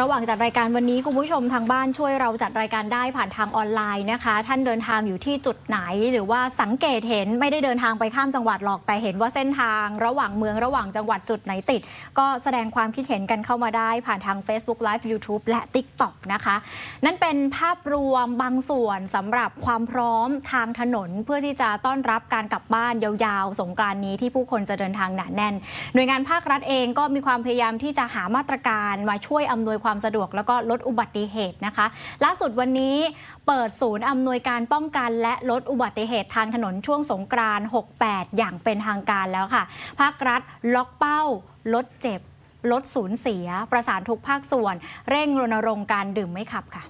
ระหว่างจัดรายการวันนี้คุณผู้ชมทางบ้านช่วยเราจัดรายการได้ผ่านทางออนไลน์นะคะ ท่านเดินทางอยู่ที่จุดไหน หรือว่าสังเกตเห็นไม่ได้เดินทางไปข้ามจังหวัดหรอกแต่เห็นว่าเส้นทาง ระหว่างเมืองระหว่างจังหวัดจุดไหนติด ก็แสดงความคิดเห็นกันเข้ามาได้ผ่านทาง Facebook Live YouTube และ TikTok นะคะ นั่นเป็นภาพรวมบางส่วนสำหรับความพร้อมทางถนนเพื่อที่จะต้อนรับการกลับบ้านยาวๆ สงกรานนี้ที่ผู้คนจะเดินทางหนาแน่น หน่วยงานภาครัฐเองก็มีความพยายามที่จะหามาตรการมาช่วยอำนวยความสะดวกแล้วก็ลดอุบัติเหตุนะคะ ล่าสุดวันนี้เปิดศูนย์อำนวยการป้องกัน และลดอุบัติเหตุทางถนนช่วงสงกรานต์68 อย่างเป็นทางการแล้วค่ะ ภาครัฐล็อกเป้า ลดเจ็บ ลดสูญเสีย ประสานทุกภาคส่วน เร่งรณรงค์การดื่มไม่ขับค่ะ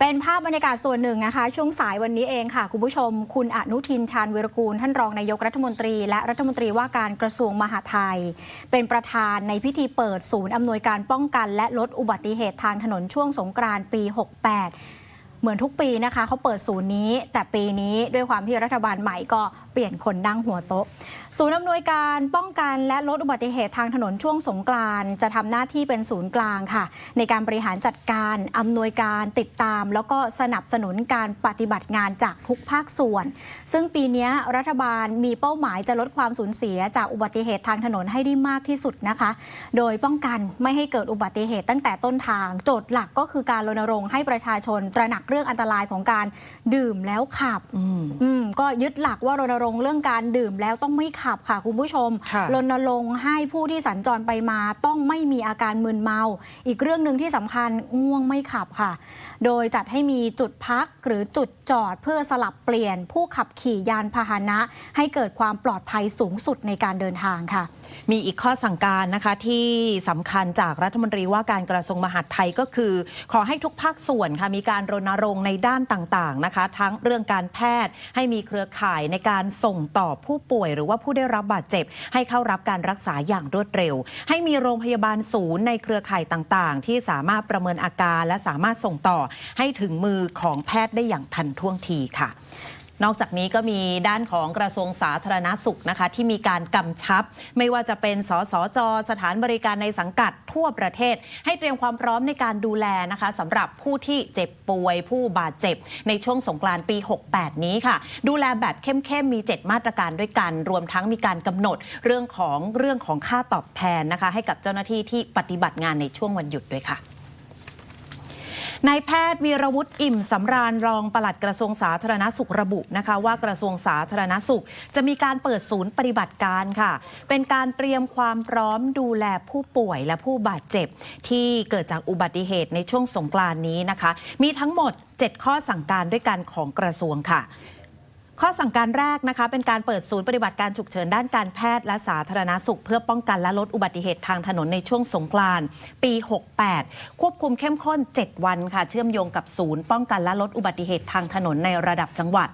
เป็นภาพบรรยากาศส่วนหนึ่งนะคะ ช่วงสายวันนี้เองค่ะ คุณผู้ชม คุณอนุทินชาญวิรกูล ท่านรองนายกรัฐมนตรี และรัฐมนตรีว่าการกระทรวงมหาดไทย เป็นประธานในพิธีเปิดศูนย์อำนวยการป้องกัน และลดอุบัติเหตุทางถนนช่วงสงกรานต์ปี 68 เหมือนทุกปีนะคะเขาเปิดศูนย์นี้ แต่ปีนี้ด้วยความที่รัฐบาลใหม่ก็ เปลี่ยนคนนั่งหัวโต๊ะ ศูนย์อำนวยการป้องกันและลดอุบัติเหตุทางถนนช่วงสงกรานต์จะทำหน้าที่เป็นศูนย์กลางค่ะ ในการบริหารจัดการอำนวยการติดตาม แล้วก็สนับสนุนการปฏิบัติงานจากทุกภาคส่วน ซึ่งปีนี้รัฐบาลมีเป้าหมายจะลดความสูญเสียจากอุบัติเหตุทางถนนให้ได้มากที่สุดนะคะ โดยป้องกันไม่ให้เกิดอุบัติเหตุตั้งแต่ต้นทาง โจทย์หลักก็คือการรณรงค์ให้ประชาชนตระหนักเรื่องอันตรายของการดื่มแล้วขับอืมก็ยึดหลักว่ารณรงค์เรื่องการดื่มแล้วต้องไม่ขับค่ะคุณผู้ชมค่ะรณรงค์ให้ผู้ที่สัญจรไปมาต้องไม่มีอาการมึนเมา อีกเรื่องหนึ่งที่สำคัญง่วงไม่ขับค่ะ โดยจัดให้มีจุดพักหรือจุดจอดเพื่อสลับเปลี่ยนผู้ขับขี่ยานพาหนะ ให้เกิดความปลอดภัยสูงสุดในการเดินทางค่ะ มีอีกข้อสั่งการนะคะที่สำคัญจากรัฐมนตรีว่าการกระทรวงมหาดไทยก็คือ ขอให้ทุกภาคส่วนค่ะมีการรณรงค์ในด้านต่างๆนะคะ ทั้งเรื่องการแพทย์ให้มีเครือข่ายในการส่งต่อผู้ป่วย หรือว่าผู้ได้รับบาดเจ็บ ให้เข้ารับการรักษาอย่างรวดเร็ว ให้มีโรงพยาบาลศูนย์ในเครือข่ายต่างๆ ที่สามารถประเมินอาการและสามารถส่งต่อให้ถึงมือของแพทย์ได้อย่างทันท่วงทีค่ะ นอกจากนี้ก็มีด้านของกระทรวงสาธารณสุขนะคะ ที่มีการกำชับ ไม่ว่าจะเป็นสสจ สถานบริการในสังกัดทั่วประเทศ ให้เตรียมความพร้อมในการดูแลนะคะสำหรับผู้ที่เจ็บป่วย ผู้บาดเจ็บ ในช่วงสงกรานต์ปี 68 นี้ค่ะ ดูแลแบบเข้มๆมี7 มาตรการด้วยกัน รวมทั้งมีการกำหนดเรื่องของเรื่องของค่าตอบแทนนะคะ ให้กับเจ้าหน้าที่ที่ปฏิบัติงานในช่วงวันหยุดด้วยค่ะ นายแพทย์วีรวุฒิอิ่มสำราญรองปลัดกระทรวงสาธารณสุขระบุนะคะว่ากระทรวงสาธารณสุข จะมีการเปิดศูนย์ปฏิบัติการค่ะ เป็นการเตรียมความพร้อมดูแลผู้ป่วยและผู้บาดเจ็บ ที่เกิดจากอุบัติเหตุในช่วงสงกรานนี้นะคะ มีทั้งหมด 7 ข้อสั่งการด้วยกันของกระทรวงค่ะ ข้อสั่งการแรกนะคะ เป็นการเปิดศูนย์ปฏิบัติการฉุกเฉินด้านการแพทย์และสาธารณสุข เพื่อป้องกันและลดอุบัติเหตุทางถนนในช่วงสงกรานต์ปี 68 ควบคุมเข้มข้น 7 วันค่ะ เชื่อมโยงกับศูนย์ป้องกันและลดอุบัติเหตุทางถนนในระดับจังหวัด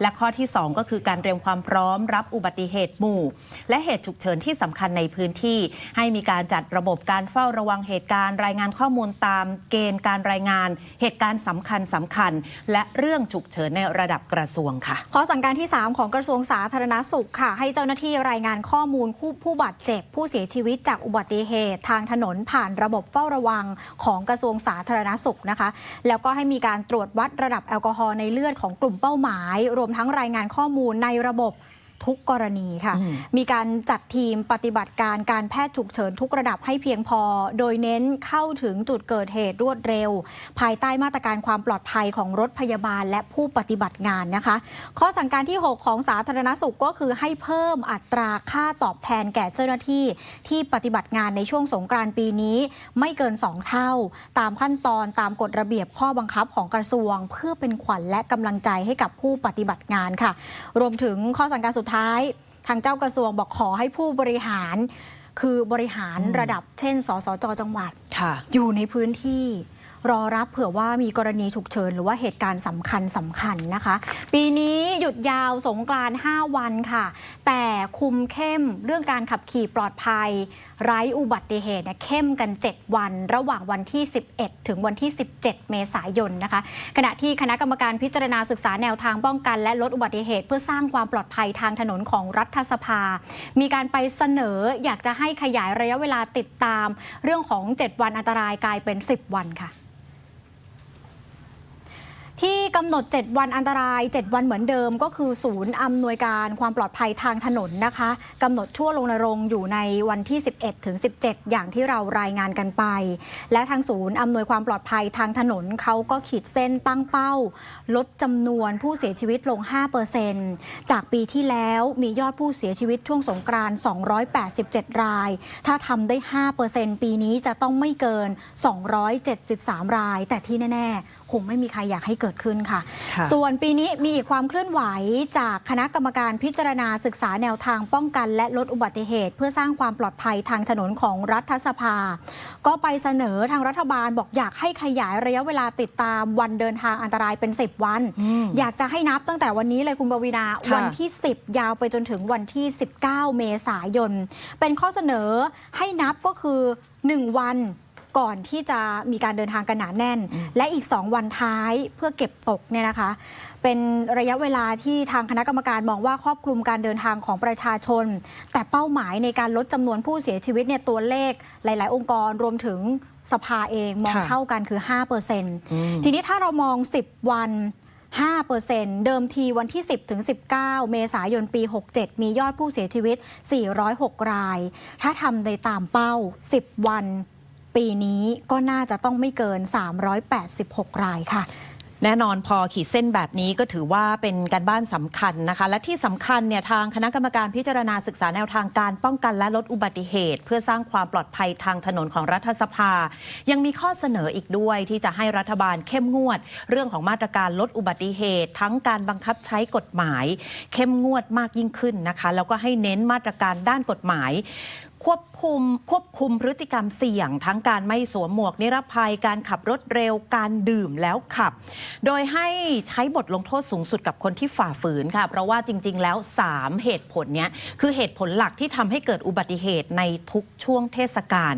และข้อที่ 2 ก็คือการเตรียมความพร้อมรับอุบัติเหตุหมู่ และเหตุฉุกเฉินที่สำคัญในพื้นที่ ให้มีการจัดระบบการเฝ้าระวังเหตุการณ์รายงานข้อมูลตาม เกณฑ์การรายงาน เหตุการณ์สำคัญสำคัญ และเรื่องฉุกเฉินในระดับกระทรวงค่ะข้อสั่งการที่ 3 ของกระทรวงสาธารณสุขค่ะ ให้เจ้าหน้าที่รายงานข้อมูลผู้ผู้บาดเจ็บ ผู้เสียชีวิตจากอุบัติเหตุ ทางถนนผ่านระบบเฝ้าระวังของกระทรวงสาธารณสุขนะคะ แล้วก็ให้มีการตรวจวัดระดับแอลกอฮอล์ในเลือดของกลุ่มเป้าหมาย รวมทั้งรายงานข้อมูลในระบบ ทุกกรณีค่ะอืมมีการจัดทีมปฏิบัติการการแพทย์ฉุกเฉินทุกระดับให้เพียงพอ โดยเน้นเข้าถึงจุดเกิดเหตุรวดเร็ว ภายใต้มาตรการความปลอดภัยของรถพยาบาลและผู้ปฏิบัติงานนะคะ ข้อสั่งการที่ 6 ของสาธารณสุขก็คือให้เพิ่มอัตราค่าตอบแทนแก่เจ้าหน้าที่ ที่ปฏิบัติงานในช่วงสงกรานต์ปีนี้ไม่เกิน 2 เท่า ตามขั้นตอนตามกฎระเบียบข้อบังคับของกระทรวง เพื่อเป็นขวัญและกำลังใจให้กับผู้ปฏิบัติงานค่ะ รวมถึงข้อสั่งการสุดท้ายทางเจ้ากระทรวงบอกขอให้ผู้บริหาร คือบริหารระดับเช่น สสจจังหวัดค่ะอยู่ในพื้นที่ รอรับเผื่อว่ามีกรณีฉุกเฉินหรือว่าเหตุการณ์สำคัญสำคัญนะคะ ปีนี้หยุดยาวสงกรานต์5วันค่ะ แต่คุมเข้มเรื่องการขับขี่ปลอดภัย ไร้อุบัติเหตุเนี่ยเข้มกัน 7 วัน ระหว่างวันที่ 11 ถึงวันที่ 17 เมษายนนะคะ ขณะที่คณะกรรมการพิจารณาศึกษาแนวทางป้องกัน และลดอุบัติเหตุ เพื่อสร้างความปลอดภัยทางถนนของรัฐสภา มีการไปเสนออยากจะให้ขยายระยะเวลาติดตาม เรื่องของ 7 วันอันตรายกลายเป็น 10 วันค่ะ ที่กำหนด 7 วันอันตราย 7 วันเหมือนเดิม ก็คือศูนย์อำนวยการความปลอดภัยทางถนนนะคะกำหนดชั่วลงนรงอยู่ในวันที่ 11 ถึง 17 อย่างที่เรารายงานกันไป และทางศูนย์อำนวยความปลอดภัยทางถนนเขาก็ขีดเส้นตั้งเป้า ลดจำนวนผู้เสียชีวิตลง 5%จากปีที่แล้วมียอดผู้เสียชีวิตช่วงสงกรานต์287 ราย ถ้าทำได้ 5%ปีนี้จะต้องไม่เกิน 273 ราย แต่ที่แน่ ๆ คงไม่มีใครอยากให้เกิดขึ้นค่ะค่ะ ส่วนปีนี้มีอีกความเคลื่อนไหวจากคณะกรรมการพิจารณาศึกษาแนวทางป้องกัน และลดอุบัติเหตุ เพื่อสร้างความปลอดภัยทางถนนของรัฐสภา ก็ไปเสนอทางรัฐบาลบอกอยากให้ขยายระยะเวลาติดตามวันเดินทางอันตรายเป็น 10 วันอืมอยากจะให้นับตั้งแต่วันนี้เลยคุณบวีนาค่ะวันที่ 10 ยาวไปจนถึงวันที่ 19 เมษายน เป็นข้อเสนอให้นับก็คือ 1 วัน ก่อนที่จะมีการเดินทางกันหนาแน่น และอีก 2 วันท้ายเพื่อเก็บตกเนี่ยนะคะ เป็นระยะเวลาที่ทางคณะกรรมการมองว่าครอบคลุมการเดินทางของประชาชน แต่เป้าหมายในการลดจำนวนผู้เสียชีวิตเนี่ยตัวเลขหลาย ๆ องค์กรรวมถึงสภาเองมองค่ะเท่ากันคือ 5%ทีนี้ถ้าเรามอง 10 วัน5%เดิมทีวันที่ 10 ถึง 19 เมษายนปี 67 มียอดผู้เสียชีวิต 406 ราย ถ้าทำในตามเป้า 10 วัน ปีนี้ก็น่าจะต้องไม่เกิน 386 รายค่ะแน่นอนพอขีดเส้นแบบนี้ก็ถือว่าเป็นการบ้านสำคัญนะคะ และที่สำคัญเนี่ยทางคณะกรรมการพิจารณาศึกษาแนวทางการป้องกันและลดอุบัติเหตุ เพื่อสร้างความปลอดภัยทางถนนของรัฐสภา ยังมีข้อเสนออีกด้วยที่จะให้รัฐบาลเข้มงวด เรื่องของมาตรการลดอุบัติเหตุ ทั้งการบังคับใช้กฎหมาย เข้มงวดมากยิ่งขึ้นนะคะแล้วก็ให้เน้นมาตรการด้านกฎหมาย ควบคุมควบคุมพฤติกรรมเสี่ยง ทั้งการไม่สวมหมวกนิรภัยการขับรถเร็วการดื่มแล้วขับ โดยให้ใช้บทลงโทษสูงสุดกับคนที่ฝ่าฝืนค่ะ เพราะว่าจริง ๆ แล้ว 3 เหตุผลเนี้ยคือเหตุผลหลักที่ทำให้เกิดอุบัติเหตุในทุกช่วงเทศกาล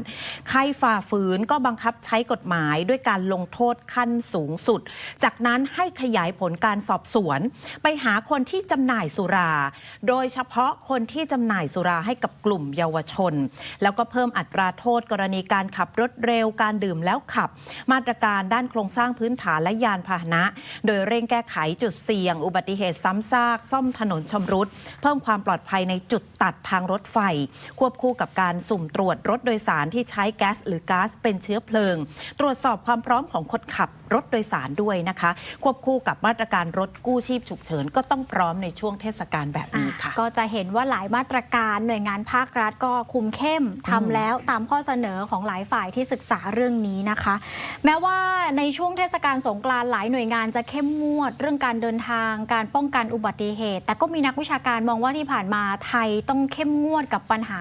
ใครฝ่าฝืนก็บังคับใช้กฎหมายด้วยการลงโทษขั้นสูงสุด จากนั้นให้ขยายผลการสอบสวน ไปหาคนที่จำหน่ายสุรา โดยเฉพาะคนที่จำหน่ายสุราให้กับกลุ่มเยาวชนแล้วก็เพิ่มอัตราโทษกรณีการขับรถเร็วการดื่มแล้วขับ มาตรการด้านโครงสร้างพื้นฐานและยานพาหนะ โดยเร่งแก้ไขจุดเสี่ยง อุบัติเหตุซ้ำซาก ซ่อมถนนชำรุด เพิ่มความปลอดภัยในจุดตัดทางรถไฟ ควบคู่กับการสุ่มตรวจรถโดยสารที่ใช้แก๊สหรือก๊าซเป็นเชื้อเพลิง ตรวจสอบความพร้อมของคนขับ รถโดยสารด้วยนะคะ ควบคู่กับมาตรการรถกู้ชีพฉุกเฉินก็ต้องพร้อมในช่วงเทศกาลแบบนี้ค่ะ ก็จะเห็นว่าหลายมาตรการหน่วยงานภาครัฐก็คุมเข้มทำแล้วตามข้อเสนอของหลายฝ่ายที่ศึกษาเรื่องนี้นะคะ แม้ว่าในช่วงเทศกาลสงกรานต์หลายหน่วยงานจะเข้มงวด เรื่องการเดินทาง การป้องกันอุบัติเหตุ แต่ก็มีนักวิชาการมองว่าที่ผ่านมาไทยต้องเข้มงวดกับปัญหา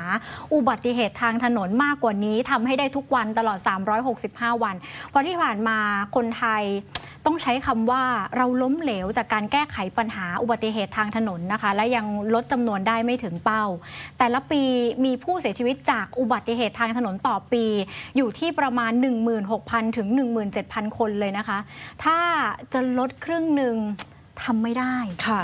อุบัติเหตุทางถนนมากกว่านี้ทำให้ได้ทุกวันตลอด 365 วันเพราะที่ผ่านมาคนไทย ต้องใช้คำว่าเราล้มเหลวจากการแก้ไขปัญหาอุบัติเหตุทางถนนนะคะ และยังลดจำนวนได้ไม่ถึงเป้า แต่ละปีมีผู้เสียชีวิตจากอุบัติเหตุทางถนนต่อปี อยู่ที่ประมาณ 16,000 ถึง 17,000 คนเลยนะคะ ถ้าจะลดครึ่งหนึ่งทำไม่ได้ค่ะ